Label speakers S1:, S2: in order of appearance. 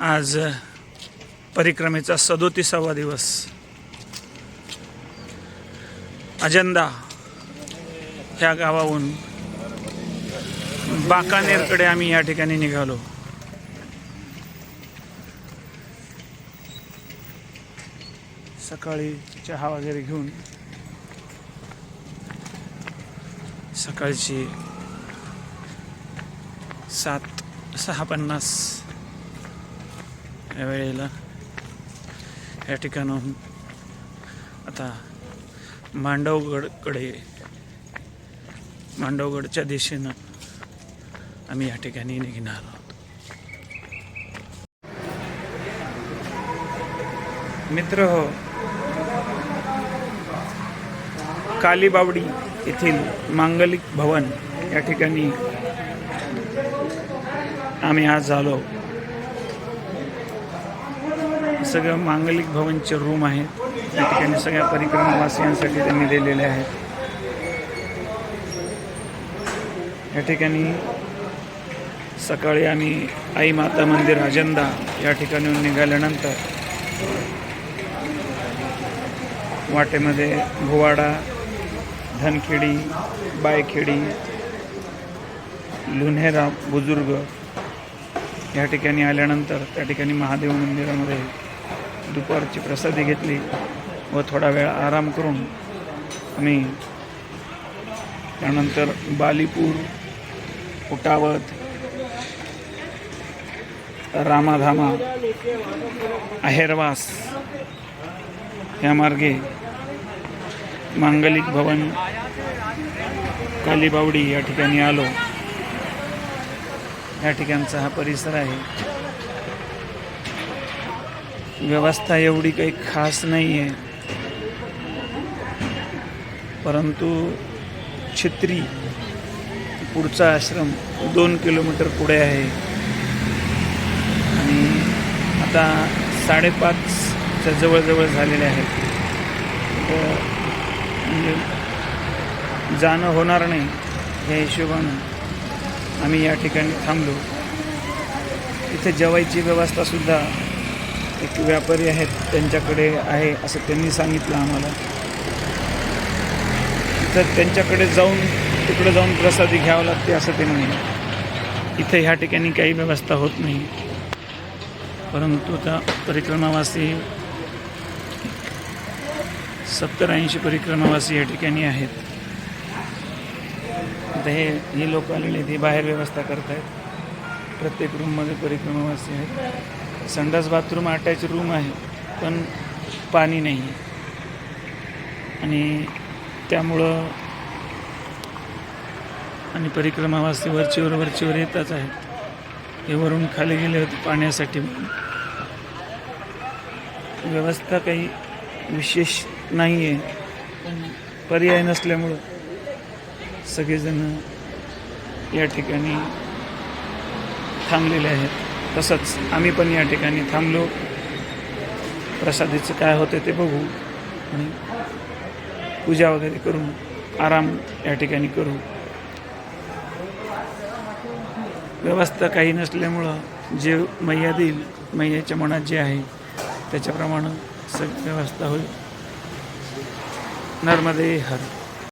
S1: आज परिक्रमेचा सदोतीसावा दिवस. अजंदा ह्या गावाहून बाकानेरकडे आम्ही या ठिकाणी निघालो. सकाळी चहा वगैरे घेऊन सकाळची सात सहा पन्नास या वेळेला या ठिकाणाहून आता मांडवगडकडे मांडवगडच्या दिशेनं आम्ही या ठिकाणी निघणार आहोत. मित्र हो कालीबावडी येथील मांगलिक भवन या ठिकाणी आम्ही आज आलो. सगळं मांगलिक भवनचे रूम आहेत. या ठिकाणी सगळ्या परिक्रमावासियांसाठी त्यांनी दिलेले आहेत. या ठिकाणी सकाळी आम्ही आई माता मंदिर अजंदा या ठिकाणी निघाल्यानंतर वाटेमध्ये भुवाडा धनखेडी बायखेडी लुन्हेरा बुजुर्ग या ठिकाणी आल्यानंतर त्या ठिकाणी महादेव मंदिरामध्ये दुपारची प्रसादी घेतली व थोडा वेळ आराम करून आम्ही त्यानंतर बालीपूर उटावत रामाधामा अहेरवास या मार्गे मांगलिक भवन कालीबावडी या ठिकाणी आलो. या ठिकाणचा हा परिसर आहे. व्यवस्था एवढी काही खास नाही आहे परंतु छत्री पुढचा आश्रम दोन किलोमीटर पुढे आहे. आणि आता साडेपाचच्या जवळजवळ झालेले आहेत. म्हणजे जाणं होणार नाही या हिशोबानं आम्ही या ठिकाणी थांबलो. इथे जेवायची व्यवस्थासुद्धा एक व्यापारी आहेत त्यांच्याकडे आहे असं त्यांनी सांगितलं आम्हाला. तर त्यांच्याकडे जाऊन तिकडे जाऊन प्रसादी घ्यावं लागते असं ते म्हणे. इथे ह्या ठिकाणी काही व्यवस्था होत नाही. परंतु आता परिक्रमावासी सत्तर ऐंशी परिक्रमावासी या ठिकाणी आहेत. आता हे हे लोक आलेले ते बाहेर व्यवस्था करत आहेत प्रत्येक रूममध्ये परिक्रमावासी आहेत. संडास बाथरूम अटॅच रूम आहे पण पाणी नाही आहे. आणि त्यामुळं आणि परिक्रमावासी वरचीवर वरचीवर येतच आहेत हे वरून खाली गेले होते पाण्यासाठी व्यवस्था काही विशेष नाही आहे पण पर्याय नसल्यामुळं सगळेजण या ठिकाणी थांबलेले आहेत. तसंच आम्ही पण या ठिकाणी थांबलो. प्रसादीचं काय होतं ते बघू आणि पूजा वगैरे करून आराम या ठिकाणी करू. व्यवस्था काही नसल्यामुळं जे मैया देईल मैयाच्या मनात जे आहे त्याच्याप्रमाणे सग व्यवस्था होईल. नर्मदे हर.